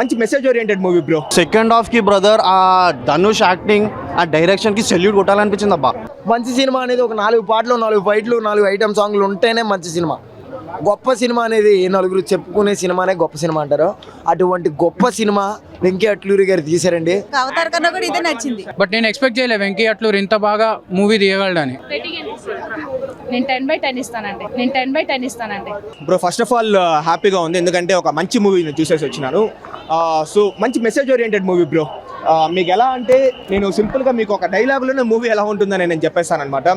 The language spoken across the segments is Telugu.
మంచి message oriented movie bro second హాఫ్కి brother ఆ ధనుష్ యాక్టింగ్ ఆ డైరెక్షన్కి సెల్యూట్ కొట్టాలనిపించింది అబ్బా. మంచి సినిమా అనేది ఒక నాలుగు పాటలు నాలుగు ఫైట్లు నాలుగు ఐటమ్ సాంగ్లు ఉంటేనే మంచి సినిమా గొప్ప సినిమా అనేది నలుగురు చెప్పుకునే సినిమానే గొప్ప సినిమా అంటారు. అటువంటి గొప్ప సినిమా వెంకీ అట్లూరి గారు తీశారండి. అవతార్ కన్నా కూడా ఇదే నచ్చింది. బట్ నేను ఎక్స్పెక్ట్ చేయలే వెంకీ అట్లూరు ఇంత బాగా మూవీ తీయగలడని. నేను టెన్ బై టెన్ ఇస్తానండి. నేను టెన్ బై టెన్ ఇస్తానండి. బ్రో ఫస్ట్ ఆఫ్ ఆల్ హ్యాపీగా ఉంది. ఎందుకంటే ఒక మంచి మూవీని చూసేసి వచ్చినాను సో uh, మంచి మెసేజ్ ఓరియంటెడ్ మూవీ బ్రో మీకు ఎలా అంటే నేను సింపుల్గా మీకు ఒక డైలాగ్లోనే మూవీ ఎలా ఉంటుందని నేను చెప్పేస్తాను అనమాట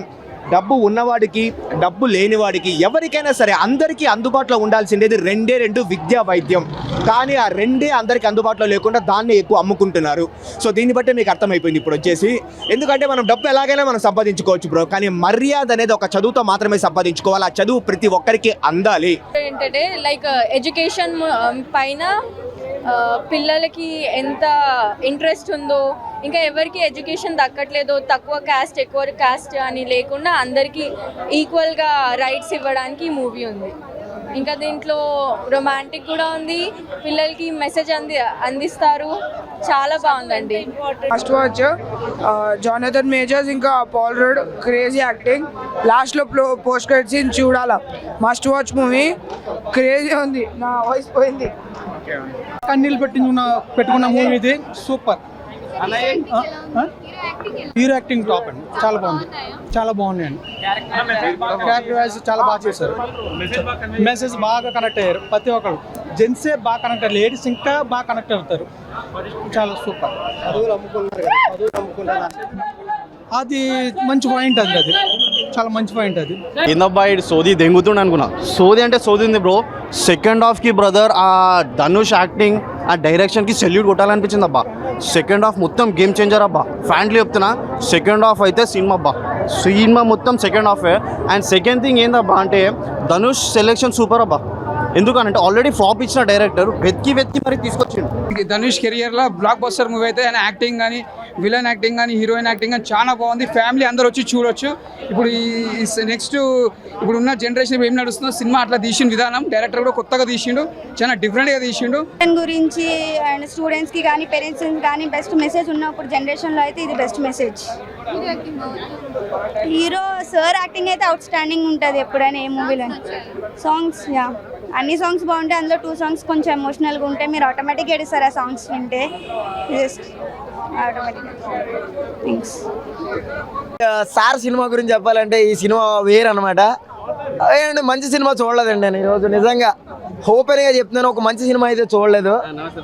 డబ్బు ఉన్నవాడికి డబ్బు లేనివాడికి ఎవరికైనా సరే అందరికీ అందుబాటులో ఉండాల్సిండేది రెండే రెండు విద్యా వైద్యం. కానీ ఆ రెండే అందరికీ అందుబాటులో లేకుండా దాన్ని ఎక్కువ అమ్ముకుంటున్నారు. సో దీన్ని బట్టి మీకు అర్థమైపోయింది ఇప్పుడు వచ్చేసి. ఎందుకంటే మనం డబ్బు ఎలాగైనా మనం సంపాదించుకోవచ్చు బ్రో. కానీ మర్యాద అనేది ఒక చదువుతో మాత్రమే సంపాదించుకోవాలి. ఆ చదువు ప్రతి ఒక్కరికి అందాలి. ఏంటంటే లైక్ ఎడ్యుకేషన్ um, పైన పిల్లలకి ఎంత ఇంట్రెస్ట్ ఉందో ఇంకా ఎవరికి ఎడ్యుకేషన్ దక్కట్లేదో తక్కువ క్యాస్ట్ ఎక్కువ క్యాస్ట్ అని లేకుండా అందరికీ ఈక్వల్గా రైట్స్ ఇవ్వడానికి ఈ మూవీ ఉంది. ఇంకా దీంట్లో రొమాంటిక్ కూడా ఉంది పిల్లలకి మెసేజ్ అంది అందిస్తారు. చాలా బాగుందండి. ఫస్ట్ వాచ్ జానథన్ మేజర్స్ ఇంకా పాల్ రోడ్ క్రేజీ యాక్టింగ్ లాస్ట్లో పోస్ట్ క్రెడిట్ సీన్ చూడాలా. మస్ట్ వాచ్ మూవీ క్రేజీ ఉంది. నా వాయిస్ పోయింది. కన్నీళ్ళు పెట్టించుకున్న పెట్టుకున్న మూవీ ఇది. సూపర్ హీరో యాక్టింగ్ టాప్ అండి. చాలా బాగుంది. చాలా బాగుంది అండి. క్యారెక్టర్ వైజ్ చాలా బాగా చేశారు. మెసేజ్ బాగా కనెక్ట్ అయ్యారు. ప్రతి ఒక్కరు జెంట్సే బాగా కనెక్ట్ అయ్యారు. లేడీస్ ఇంకా బాగా కనెక్ట్ అవుతారు. చాలా సూపర్ అది మంచి పాయింట్ అది అది. చాలా మంచి పాయింట్ అది. ఏందబ్బా ఇటు సోది దెంగుతుండ అనుకున్నా. సోది అంటే సోది ఉంది బ్రో సెకండ్ హాఫ్కి బ్రదర్ ఆ ధనుష్ యాక్టింగ్ ఆ డైరెక్షన్కి సెల్యూట్ కొట్టాలనిపించింది అబ్బా. సెకండ్ హాఫ్ మొత్తం గేమ్ చేంజర్ అబ్బా. ఫ్రాంక్లీ చెప్తున్నా సెకండ్ హాఫ్ అయితే సినిమా అబ్బా. సినిమా మొత్తం సెకండ్ హాఫే అండ్ సెకండ్ థింగ్ ఏందబ్బా అంటే ధనుష్ సెలెక్షన్ సూపర్ అబ్బా. ఎందుకనంటే ఆల్రెడీ ఫ్లాప్ ఇచ్చిన డైరెక్టర్ వెతికి వెతికి మరి తీసుకొచ్చిండు. ధనుష్ కెరియర్లో బ్లాక్ బస్టర్ మూవీ అయితే ఆయన యాక్టింగ్ కానీ విలన్ యాక్టింగ్ కానీ హీరోయిన్ యాక్టింగ్ కానీ చాలా బాగుంది. ఫ్యామిలీ అందరూ వచ్చి చూడొచ్చు. ఇప్పుడు ఈ నెక్స్ట్ ఇప్పుడు ఉన్న జనరేషన్ ఏం నడుస్తుందో సినిమా అట్లా తీసిన విధానం. డైరెక్టర్ కూడా కొత్తగా తీసిండు. చాలా డిఫరెంట్గా తీసిండు. దాని గురించి అండ్ స్టూడెంట్స్కి కానీ పేరెంట్స్కి కానీ బెస్ట్ మెసేజ్ ఉన్నప్పుడు జనరేషన్లో అయితే ఇది best message hero sir acting అయితే అవుట్ స్టాండింగ్ ఉంటుంది ఎప్పుడైనా ఏ మూవీలో సాంగ్స్ యా అన్ని సాంగ్స్ బాగుంటాయి. అందులో టూ సాంగ్స్ కొంచెం ఎమోషనల్గా ఉంటాయి మీరు ఆటోమేటిక్గా ఏడుస్తారు ఆ సాంగ్స్ వింటే. జస్ట్ థ్యాంక్స్ సార్ సినిమా గురించి చెప్పాలంటే ఈ సినిమా వేరు అనమాట అండ్ మంచి సినిమా చూడలేదండి నేను ఈరోజు. నిజంగా ఓపెన్గా చెప్తున్నాను ఒక మంచి సినిమా అయితే చూడలేదు.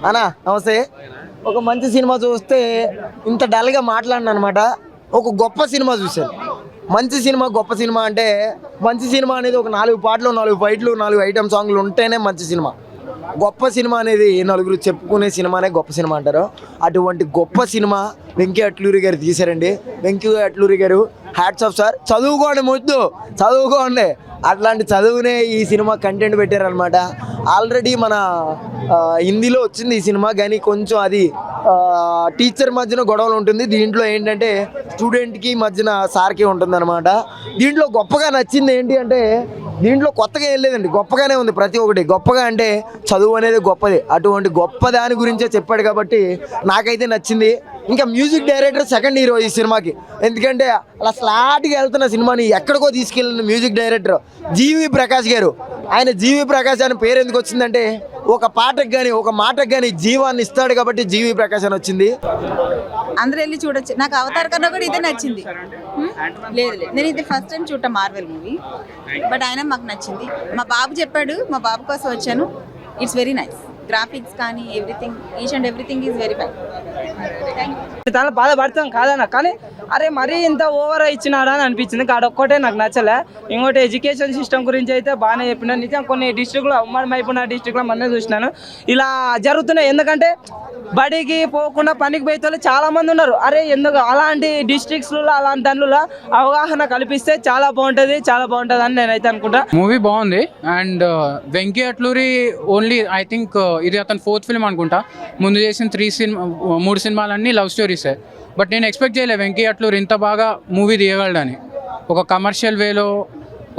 అన్నా నమస్తే. ఒక మంచి సినిమా చూస్తే ఇంత డల్గా మాట్లాడిన అనమాట ఒక గొప్ప సినిమా చూశాను. మంచి సినిమా గొప్ప సినిమా అంటే మంచి సినిమా అనేది ఒక నాలుగు పాటలు నాలుగు ఫైట్లు నాలుగు ఐటమ్ సాంగ్లు ఉంటేనే మంచి సినిమా. గొప్ప సినిమా అనేది నలుగురు చెప్పుకునే సినిమానే గొప్ప సినిమా అంటారు. అటువంటి గొప్ప సినిమా వెంకీ అట్లూరి గారు తీశారండి. వెంకీ అట్లూరి గారు హ్యాట్స్ ఆఫ్ సార్ చదువుకోండి ముద్దు చదువుకోండి. అట్లాంటి చదువునే ఈ సినిమా కంటెంట్ పెట్టారనమాట ఆల్రెడీ మన హిందీలో వచ్చింది ఈ సినిమా కానీ కొంచెం అది టీచర్ మధ్యన గొడవలు ఉంటుంది. దీంట్లో ఏంటంటే స్టూడెంట్కి మధ్యన సార్కి ఉంటుంది అనమాట దీంట్లో గొప్పగా నచ్చింది ఏంటి అంటే దీంట్లో కొత్తగా ఏం లేదండి గొప్పగానే ఉంది ప్రతి ఒక్కటి. గొప్పగా అంటే చదువు అనేది గొప్పది. అటువంటి గొప్ప దాని గురించే చెప్పాడు కాబట్టి నాకైతే నచ్చింది. ఇంకా మ్యూజిక్ డైరెక్టర్ సెకండ్ హీరో ఈ సినిమాకి. ఎందుకంటే అలా స్లాట్గా వెళ్తున్న సినిమాని ఎక్కడికో తీసుకెళ్ళిన మ్యూజిక్ డైరెక్టర్ జీవి ప్రకాష్ గారు. ఆయన జీవి ప్రకాష్ అని పేరు ఎందుకు వచ్చిందంటే ఒక పాటకు కానీ ఒక మాటకు కానీ జీవాన్ని ఇస్తాడు కాబట్టి జీవి ప్రకాష్ అని వచ్చింది. అందరూ వెళ్ళి చూడొచ్చు. నాకు అవతార్ కన్నా కూడా ఇదే నచ్చింది. లేదు లేదు. నేను ఇది ఫస్ట్ టైం చూడటం మార్వెల్ మూవీ బట్ ఆయన మాకు నచ్చింది. మా బాబు చెప్పాడు మా బాబు కోసం వచ్చాను. ఇట్స్ వెరీ నైస్ గ్రాఫిక్స్ కానీ everything each and everything is very fine చాలా బాధపడతాం కాదన్న కానీ అరే మరీ ఇంత ఓవర్ ఇచ్చినాడా అని అనిపించింది. కాడ ఒక్కటే నాకు నచ్చలే. ఇంకోటి ఎడ్యుకేషన్ సిస్టమ్ గురించి అయితే బాగానే చెప్పిన. నిజం కొన్ని డిస్ట్రిక్ట్లో ఉమ్మడి అయిపోయిన డిస్ట్రిక్ట్లో మొన్నే చూసినాను. ఇలా జరుగుతున్నాయి. ఎందుకంటే బడికి పోకుండా పనికి పోయే వాళ్ళు చాలామంది ఉన్నారు. అరే ఎందుకు అలాంటి డిస్ట్రిక్ట్స్లో అలాంటి దానిలో అవగాహన కల్పిస్తే చాలా బాగుంటుంది చాలా బాగుంటుంది అని నేనైతే అనుకుంటా. మూవీ బాగుంది. And uh, Venky Atluri only I think ఇది అతను ఫోర్త్ ఫిల్మ్ అనుకుంటా. ముందు చేసిన త్రీ సినిమా మూడు సినిమాలన్నీ లవ్ స్టోరీసే బట్ నేను ఎక్స్పెక్ట్ చేయలే వెంకీ అట్లూరి ఇంత బాగా మూవీ తీయగలడని. ఒక కమర్షియల్ వేలో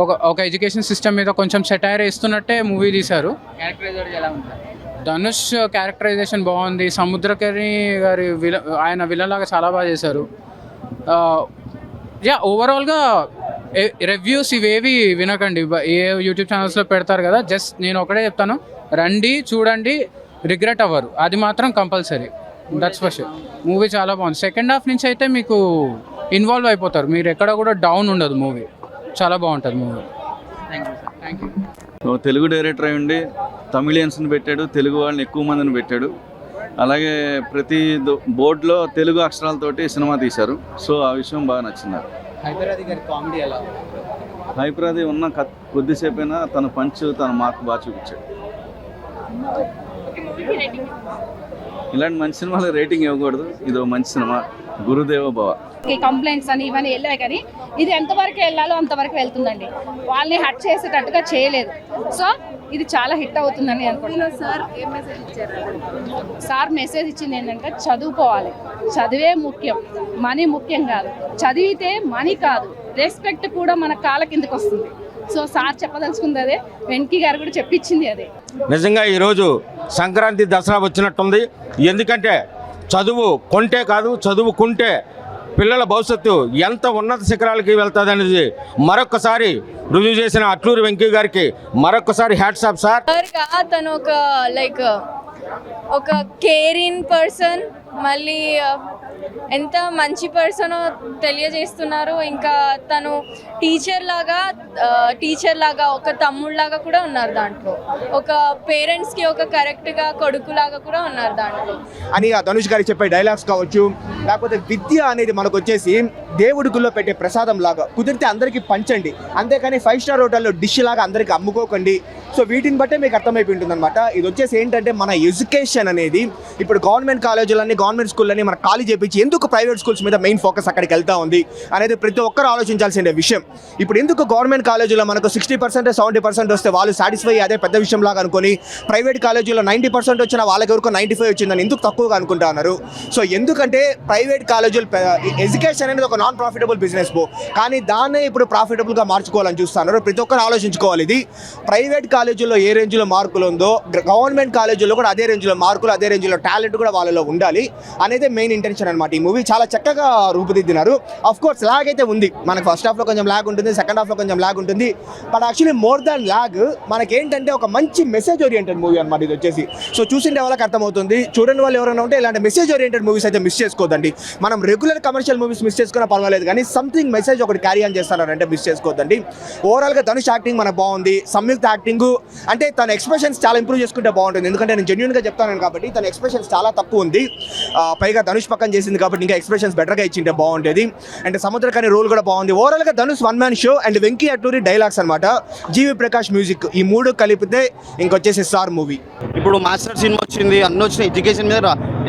ఒక ఒక ఎడ్యుకేషన్ సిస్టమ్ మీద కొంచెం సెటైర్ ఇస్తున్నట్టే మూవీ తీశారు. ధనుష్ క్యారెక్టరైజేషన్ బాగుంది. సముద్రకని గారి విల ఆయన విలన్ లాగా చాలా బాగా చేశారు. యా ఓవరాల్గా రివ్యూస్ ఇవేవి వినకండి. ఏ యూట్యూబ్ ఛానల్స్లో పెడతారు కదా జస్ట్ నేను ఒకటే చెప్తాను. రండి చూడండి రిగ్రెట్ అవ్వరు. అది మాత్రం కంపల్సరీ దట్స్ ఫస్ట్ మూవీ చాలా బాగుంది. సెకండ్ హాఫ్ నుంచి అయితే మీకు ఇన్వాల్వ్ అయిపోతారు. మీరు ఎక్కడ కూడా డౌన్ ఉండదు మూవీ చాలా బాగుంటుంది movie thank you Telugu director అయి ఉండి తమిళియన్స్ని పెట్టాడు తెలుగు వాళ్ళని ఎక్కువ మందిని పెట్టాడు. అలాగే ప్రతి దో- బోర్డులో తెలుగు అక్షరాలతోటి సినిమా తీశారు. సో ఆ విషయం బాగా నచ్చింది నాకు. హైదరాబాద్ గారి కామెడీ ఎలా హైప్రాది ఉన్న కొద్దిసేపైనా తన పంచ్ తన మార్క్ బాగా చూపించాడు. ఇలాంటి మంచి సినిమాలకు రేటింగ్ ఇవ్వకూడదు. ఇది మంచి సినిమా గురుదేవ భవ. కంప్లైంట్స్ అని ఇవన్నీ వెళ్ళాయి కానీ ఇది ఎంతవరకు వెళ్ళాలో అంతవరకు వెళ్తుందండి. వాళ్ళని హట్ చేసేటట్టుగా చేయలేదు. సో ఇది చాలా హిట్ అవుతుందని అనుకుంటున్నాను సార్ సార్ మెసేజ్ ఇచ్చింది ఏంటంటే చదువుకోవాలి. చదివే ముఖ్యం. మనీ ముఖ్యం కాదు. చదివితే మనీ కాదు. రెస్పెక్ట్ కూడా మన కాళ్ళ కిందకి వస్తుంది. సో సార్ చెప్పదలుచుకుంది అదే వెంకీ గారు కూడా చెప్పించింది అదే. నిజంగా ఈరోజు సంక్రాంతి దసరా వచ్చినట్టుంది. ఎందుకంటే చదువు కొంటే కాదు చదువుకుంటే పిల్లల భవిష్యత్తు ఎంత ఉన్నత శిఖరాలకి వెళ్తుంది అనేది మరొక్కసారి రుజువు చేసిన అట్లూరి వెంకీ గారికి మరొక్కసారి హ్యాట్సాప్ సార్. తను ఒక లైక్ ఒక కేరింగ్ పర్సన్ మళ్ళీ ఎంత మంచి పర్సన్ తెలియజేస్తున్నారు. ఇంకా తను టీచర్ లాగా టీచర్ లాగా ఒక తమ్ముళ్ళలాగా కూడా ఉన్నారు దాంట్లో. ఒక పేరెంట్స్కి ఒక కరెక్ట్గా కొడుకులాగా కూడా ఉన్నారు దాంట్లో. అని ధనుష్ గారికి చెప్పే డైలాగ్స్ కావచ్చు లేకపోతే విద్య అనేది మనకు వచ్చేసి దేవుడి పెట్టే ప్రసాదం లాగా. కుదిరితే అందరికీ పంచండి. అంతేకాని ఫైవ్ స్టార్ హోటల్లో డిష్ లాగా అందరికీ అమ్ముకోకండి. సో వీటిని బట్టే మీకు అర్థమైపోయి ఉంటుంది అనమాట ఇది వచ్చేసి ఏంటంటే మన ఎడ్యుకేషన్ అనేది ఇప్పుడు గవర్నమెంట్ కాలేజీలన్నీ గవర్నమెంట్ స్కూళ్ళని మన ఖాళీ చేపించి ఎందుకు ప్రైవేట్ స్కూల్స్ మీద మెయిన్ ఫోకస్ అక్కడికి వెళ్తా ఉంది అనేది ప్రతి ఒక్కరు ఆలోచించాల్సిన విషయం. ఇప్పుడు ఎందుకు గవర్నమెంట్ కాలేజీలో మనకు సిక్స్టీ పర్సెంట్ సెవెంటీ పర్సెంట్ వస్తే వాళ్ళు సాటిస్ఫై అదే పెద్ద విషయం లాగా అనుకొని ప్రైవేట్ కాలేజీలో నైంటీ పర్సెంట్ వచ్చిన వాళ్ళకి వరకు నైంటీ ఫైవ్ వచ్చిందని ఎందుకు తక్కువగా అనుకుంటా ఉన్నారు సో ఎందుకంటే ప్రైవేట్ కాలేజీలు ఎడ్యుకేషన్ అనేది ఒక నాన్ ప్రాఫిటబుల్ బిజినెస్ బో. కానీ దాన్నే ఇప్పుడు ప్రాఫిటబుల్గా మార్చుకోవాలని చూస్తున్నారు. ప్రతి ఒక్కరు ఆలోచించుకోవాలి ఇది. ప్రైవేట్ కాలేజీలో ఏ రేంజ్లో మార్కులు ఉందో గవర్నమెంట్ కాలేజీలో కూడా అదే రేంజ్లో మార్కులు అదే రేంజ్లో టాలెంట్ కూడా వాళ్ళలో ఉండాలి. అనేది మెయిన్ ఇంటెన్షన్ అనమాట ఈ మూవీ చాలా చక్కగా రూపుదిద్దినారు. అఫ్ కోర్స్ లాగ్ అయితే ఉంది. మనకు ఫస్ట్ హాఫ్లో కొంచెం లాగ్ ఉంటుంది సెకండ్ హాఫ్లో కొంచెం లాగ్ ఉంటుంది. But actually more than lag మనకి ఏంటంటే ఒక మంచి మెసేజ్ ఓరియంటెడ్ మూవీ అనమాట ఇది వచ్చేసి. సో చూసిండే వాళ్ళకి అర్థమవుతుంది. చూడని వాళ్ళు ఎవరైనా ఉంటే ఇలాంటి మెసేజ్ ఓరియంటెడ్ మూవీస్ అయితే మిస్ చేసుకోవద్దండి. మనం రెగ్యులర్ కమర్షియల్ మూవీస్ మిస్ చేసుకున్నా పర్వాలేదు కానీ సంథింగ్ మెసేజ్ ఒకటి క్యారీ ఆన్ చేస్తారంటే మిస్ చేసుకోవద్దండి. ఓవరాల్గా ధనుష్ యాక్టింగ్ మన బాగుంది. సంయుక్త యాక్టింగ్ అంటే తన ఎక్స్ప్రెషన్స్ చాలా ఇంప్రూవ్ చేసుకుంటే బాగుంటుంది. ఎందుకంటే నేను జెన్యున్గా చెప్తాను కాబట్టి తన ఎక్స్ప్రెషన్స్ చాలా తక్కువ ఉంది. పైగా ధనుష్ పక్కన చేసింది కాబట్టి ఇంకా ఎక్స్ప్రెషన్స్ బెటర్గా ఇచ్చింటే బాగుండేది. అండ్ సముద్రకని రోల్ కూడా బాగుంది. ఓవరాల్గా Dhanush one man show and Venky Atluri dialogues అనమాట జీవి ప్రకాష్ మ్యూజిక్ ఈ మూడు కలిపితే ఇంకొచ్చేసి సార్ మూవీ ఇప్పుడు మాస్టర్ సినిమా వచ్చింది అన్నీ వచ్చినాయి. ఎడ్యుకేషన్ మీద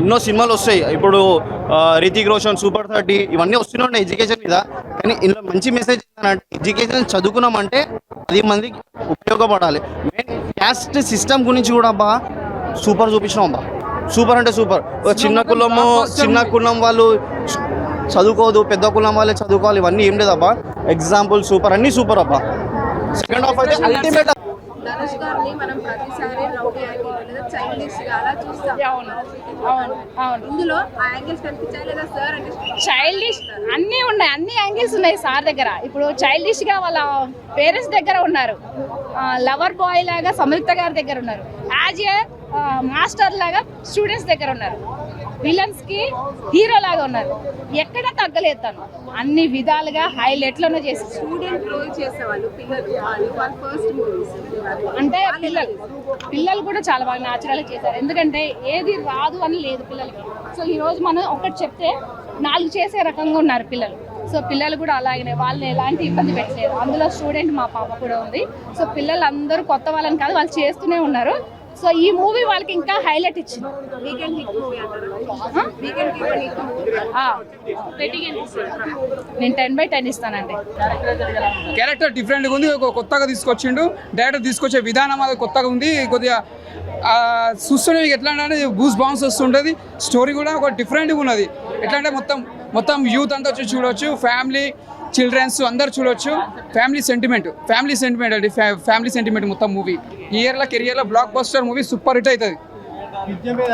ఎన్నో సినిమాలు వస్తాయి. ఇప్పుడు రితిక్ రోషన్ సూపర్ థర్టీ ఇవన్నీ వస్తున్నాయి ఉన్నాయి ఎడ్యుకేషన్ మీద. కానీ ఇందులో మంచి మెసేజ్ ఎడ్యుకేషన్ చదువుకున్నామంటే పది మందికి ఉపయోగపడాలి. మెయిన్ క్యాస్ట్ సిస్టమ్ గురించి కూడా అబ్బా సూపర్ చూపించినాం అబ్బా సూపర్ అంటే సూపర్ చిన్న కులము చిన్న కులం వాళ్ళు చదువుకోదు పెద్ద కులం వాళ్ళే చదువుకోవాలి ఇవన్నీ ఏం లేదబ్బా. ఎగ్జాంపుల్ సూపర్ అన్నీ సూపర్ అబ్బా. సెకండ్ హాఫ్ అయితే అల్టిమేట్ ధనుష్ గారిని మనం ప్రతిసారి రౌడీ యాంగిల్ లేదా గా అలా చూస్తాం. అవును. అవును అవును. ఇందులో ఆ యాంగిల్స్ కనిపించాయి లేదా సార్ అంటే చైల్డిష్ అన్నీ ఉన్నాయి. అన్ని యాంగిల్స్ ఉన్నాయి సార్ దగ్గర. ఇప్పుడు చైల్డిష్గా వాళ్ళ పేరెంట్స్ దగ్గర ఉన్నారు. లవర్ బాయ్ లాగా సంయుక్త గారి దగ్గర ఉన్నారు. యాజ్ ఏ మాస్టర్ లాగా స్టూడెంట్స్ దగ్గర ఉన్నారు. విలన్స్కి హీరో లాగా ఉన్నారు. ఎక్కడ తగ్గలేదు తను. అన్ని విధాలుగా హైలైట్లను చేసి స్టూడెంట్ రోల్ చేసేవాళ్ళు పిల్లలు అంటే పిల్లలు పిల్లలు కూడా చాలా బాగా న్యాచురల్ చేశారు. ఎందుకంటే ఏది రాదు అని లేదు పిల్లలకి. సో ఈ రోజు మనం ఒకటి చెప్తే నాలుగు చేసే రకంగా ఉన్నారు పిల్లలు. సో పిల్లలు కూడా అలాగనే వాళ్ళని ఎలాంటి ఇబ్బంది పెట్టలేదు. అందులో స్టూడెంట్ మా పాప కూడా ఉంది. సో పిల్లలు అందరూ కొత్త వాళ్ళని కాదు వాళ్ళు చేస్తూనే ఉన్నారు. సో ఈ మూవీ వాళ్ళకి ఇంకా హైలైట్ ఇచ్చింది. వీకెండ్ హిట్ మూవీ నేను టెన్ బై టెన్ ఇస్తానండి. క్యారెక్టర్ డిఫరెంట్గా ఉంది. ఒక కొత్తగా తీసుకొచ్చిండు. డైరెక్టర్ తీసుకొచ్చే విధానం అది కొత్తగా ఉంది. కొద్దిగా మీకు ఎట్లా అంటే బూస్ బాంబ్స్ వస్తుంటుంది. స్టోరీ కూడా ఒక డిఫరెంట్గా ఉన్నది. ఎట్లా అంటే మొత్తం మొత్తం యూత్ అంతా వచ్చి చూడొచ్చు. ఫ్యామిలీ చిల్డ్రన్స్ అందరు చూడొచ్చు. ఫ్యామిలీ సెంటిమెంట్ ఫ్యామిలీ సెంటిమెంట్ అండి. ఫ్యామిలీ సెంటిమెంట్ మొత్తం మూవీ ఇయర్లో కెరియర్లో blockbuster movie super hit అవుతుంది. మీద మీద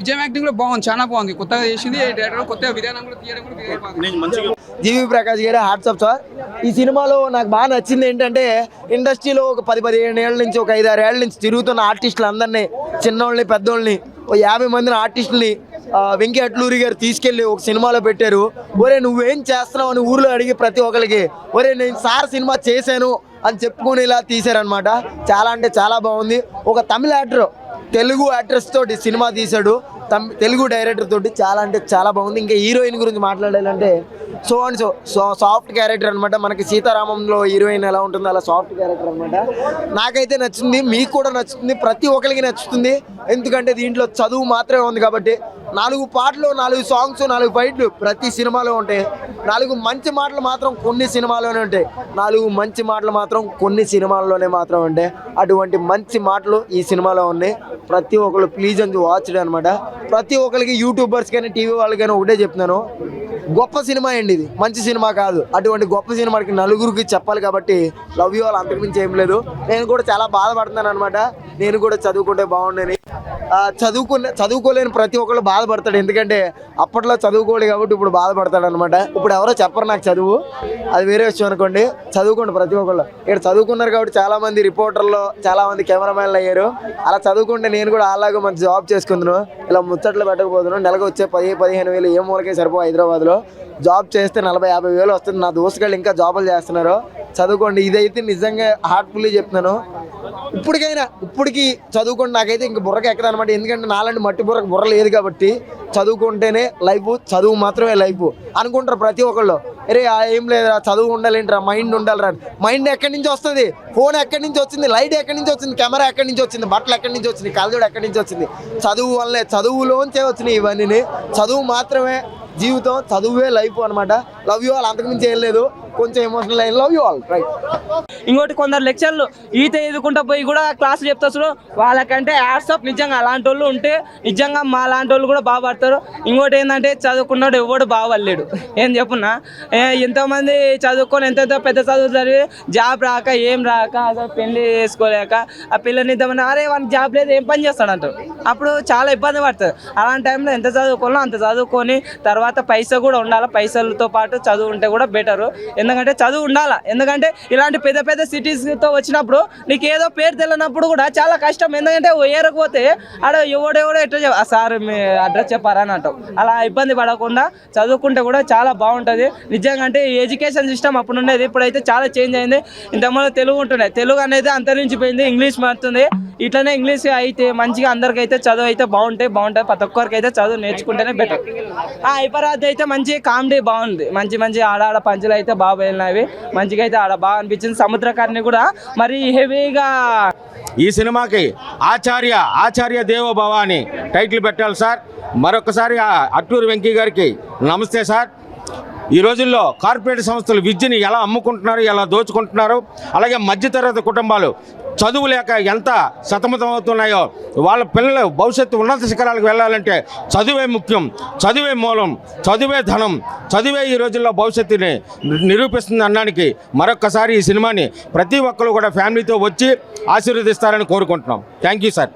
విజయ్ యాక్టింగ్ కూడా బాగుంది చాలా బాగుంది. కొత్తగా చేసింది డైరెక్టర్ కొత్తగా విధానం కూడా తీయడం కూడా వేరే బాగుంది. జీవి ప్రకాష్ గారు హ్యాట్స్ ఆఫ్ సార్ ఈ సినిమాలో నాకు బాగా నచ్చింది ఏంటంటే ఇండస్ట్రీలో ఒక పది పదిహేను ఏళ్ళ నుంచి ఒక ఐదు ఆరు ఏళ్ళ నుంచి తిరుగుతున్న ఆర్టిస్టులు అందరినీ చిన్నోళ్ళని పెద్దోళ్ళని ఓ యాభై మందిని ఆర్టిస్టుల్ని వెంకీ అట్లూరి గారు తీసుకెళ్ళి ఒక సినిమాలో పెట్టారు. ఒరే నువ్వేం చేస్తున్నావు అని ఊర్లో అడిగి ప్రతి ఒక్కరికి ఒరే నేను సార్ సినిమా చేశాను అని చెప్పుకుని ఇలా తీశారనమాట చాలా అంటే చాలా బాగుంది. ఒక తమిళ యాక్టర్ తెలుగు యాక్ట్రెస్ తోటి సినిమా తీశాడు. తమ్ తెలుగు డైరెక్టర్ తోటి చాలా అంటే చాలా బాగుంది. ఇంకా హీరోయిన్ గురించి మాట్లాడాలంటే so and so so soft character అనమాట మనకి సీతారామంలో హీరోయిన్ ఎలా ఉంటుందో అలా సాఫ్ట్ క్యారెక్టర్ అనమాట నాకైతే నచ్చింది మీకు కూడా నచ్చుతుంది ప్రతి ఒక్కరికి నచ్చుతుంది. ఎందుకంటే దీంట్లో చదువు మాత్రమే ఉంది కాబట్టి నాలుగు పాటలు నాలుగు సాంగ్స్ నాలుగు ఫైట్లు ప్రతి సినిమాలో ఉంటాయి. నాలుగు మంచి మాటలు మాత్రం కొన్ని సినిమాలోనే ఉంటాయి. నాలుగు మంచి మాటలు మాత్రం కొన్ని సినిమాల్లోనే మాత్రం ఉంటాయి. అటువంటి మంచి మాటలు ఈ సినిమాలో ఉన్నాయి. ప్రతి ఒక్కరు ప్లీజ్ అని వాచ్ అనమాట ప్రతి ఒక్కరికి యూట్యూబర్స్ కానీ టీవీ వాళ్ళకైనా ఒకటే చెప్తున్నాను. గొప్ప సినిమా అండి ఇది. మంచి సినిమా కాదు. అటువంటి గొప్ప సినిమాకి నలుగురికి చెప్పాలి కాబట్టి లవ్ యూ వాళ్ళు అంతకుమించి ఏం లేదు. నేను కూడా చాలా బాధపడుతున్నాను అనమాట నేను కూడా చదువుకుంటే బాగుండని. చదువుకున్న చదువుకునే చదువుకోలేని ప్రతి ఒక్కళ్ళు బాధపడతాడు. ఎందుకంటే అప్పట్లో చదువుకోడు కాబట్టి ఇప్పుడు బాధపడతాడు అనమాట ఇప్పుడు ఎవరో చెప్పరు నాకు చదువు. అది వేరే విషయం అనుకోండి. చదువుకోండి ప్రతి ఒక్కళ్ళు. ఇక్కడ చదువుకున్నారు కాబట్టి చాలా మంది రిపోర్టర్లు చాలా మంది కెమెరామెన్లు అయ్యారు. అలా చదువుకుంటే నేను కూడా అలాగే మంచి జాబ్ చేసుకుందును. ఇలా ముచ్చట్లు పెట్టకపోతున్నాను నెలకు వచ్చే పది పదిహేను వేలు ఏ మూలకే సరిపో హైదరాబాద్లో. జాబ్ చేస్తే నలభై యాభై వేలు వస్తుంది. నా దోస్తుగాళ్ళు ఇంకా జాబులు చేస్తున్నారు. చదువుకోండి. ఇదైతే నిజంగా హార్ట్ఫుల్లీ చెప్తున్నాను. ఇప్పటికైనా ఇప్పటికి చదువుకుంటే నాకైతే ఇంక బుర్రకి ఎక్కదు అనమాట ఎందుకంటే నాలాంటి మట్టి బుర్రకు బుర్ర లేదు కాబట్టి చదువుకుంటేనే లైఫ్ చదువు మాత్రమే లైఫ్ అనుకుంటారు ప్రతి ఒక్కళ్ళు. అరే ఏం లేదురా చదువు ఉండాలేంట్రా మైండ్ ఉండాలిరా మైండ్ ఎక్కడి నుంచి వస్తుంది? ఫోన్ ఎక్కడి నుంచి వచ్చింది? లైట్ ఎక్కడి నుంచి వచ్చింది? కెమెరా ఎక్కడి నుంచి వచ్చింది? బట్టలు ఎక్కడి నుంచి వచ్చింది? కలజోడు ఎక్కడి నుంచి వచ్చింది? చదువు వల్లే చదువులోంచే వచ్చినాయి ఇవన్నీ చదువు మాత్రమే జీవితం చదువే లైఫ్ అనమాట లవ్ యూ వాళ్ళు అంతకుమించి ఏం లేదు. కొంచెం emotional I love you all right ఇంకోటి కొందరు లెక్చర్లు ఈత ఎదుకుంటా పోయి కూడా క్లాసులు చెప్తారు వాళ్ళకంటే యాడ్సప్ నిజంగా అలాంటి వాళ్ళు ఉంటే నిజంగా మా లాంటి వాళ్ళు కూడా బాగుపడతారు ఇంకోటి ఏంటంటే చదువుకున్నాడు ఎవడు బాగలేడు ఏం చెప్పున్నా? ఎంతోమంది చదువుకొని ఎంతెంతో పెద్ద చదువు చదివి జాబ్ రాక ఏం రాక అసలు పెళ్ళి చేసుకోలేక ఆ పిల్లని ఇద్దామని అరే వానికి జాబ్ లేదు ఏం పని చేస్తాడు అంటారు అప్పుడు చాలా ఇబ్బంది పడుతుంది. అలాంటి టైంలో ఎంత చదువుకోవాలో అంత చదువుకొని తర్వాత పైసా కూడా ఉండాలి. పైసలతో పాటు చదువు ఉంటే కూడా బెటరు ఎందుకంటే చదువు ఉండాలా? ఎందుకంటే ఇలాంటి పెద్ద పెద్ద సిటీస్తో వచ్చినప్పుడు నీకు ఏదో పేరు తెలియనప్పుడు కూడా చాలా కష్టం. ఎందుకంటే ఏరకపోతే ఆడ ఎవడెవడో ఎట్లా సార్ మీ అడ్రస్ చెప్పారా అని అలా ఇబ్బంది పడకుండా చదువుకుంటే కూడా చాలా బాగుంటుంది. నిజంగా అంటే ఎడ్యుకేషన్ సిస్టమ్ అప్పుడు ఉండేది. ఇప్పుడైతే చాలా చేంజ్ అయింది. ఇంతకుముందు తెలుగు ఉంటుండే. తెలుగు అనేది అంతరించిపోయింది. ఇంగ్లీష్ మారుతుంది. ఇట్లనే ఇంగ్లీష్ అయితే మంచిగా అందరికైతే చదువు అయితే బాగుంటాయి బాగుంటుంది ప్రతి ఒక్కరికి అయితే చదువు నేర్చుకుంటేనే బెటర్ ఆ ఐపరాద్ అయితే మంచి కామెడీ బాగుంది. మంచి మంచి ఆడాడ పంచులు అయితే బాగా వెళ్ళినవి మంచిగా అయితే ఆడ బాగా అనిపించింది. సముద్రకారిని కూడా మరి హెవీగా ఈ సినిమాకి ఆచార్య ఆచార్య దేవోభవ అని టైటిల్ పెట్టాలి సార్. మరొకసారి అట్టూరు అట్టూరి వెంకీ గారికి నమస్తే సార్. ఈ రోజుల్లో కార్పొరేట్ సంస్థలు విద్యని ఎలా అమ్ముకుంటున్నారు ఎలా దోచుకుంటున్నారు అలాగే మధ్యతరగతి కుటుంబాలు చదువు లేక ఎంత సతమతమవుతున్నాయో వాళ్ళ పిల్లలు భవిష్యత్తు ఉన్నత శిఖరాలకు వెళ్ళాలంటే చదువే ముఖ్యం చదువే మూలం చదువే ధనం చదువే ఈ రోజుల్లో భవిష్యత్తుని నిరూపిస్తుంది అనడానికి మరొక్కసారి ఈ సినిమాని ప్రతి ఒక్కరు కూడా ఫ్యామిలీతో వచ్చి ఆశీర్వదిస్తారని కోరుకుంటున్నాం. Thank you sir.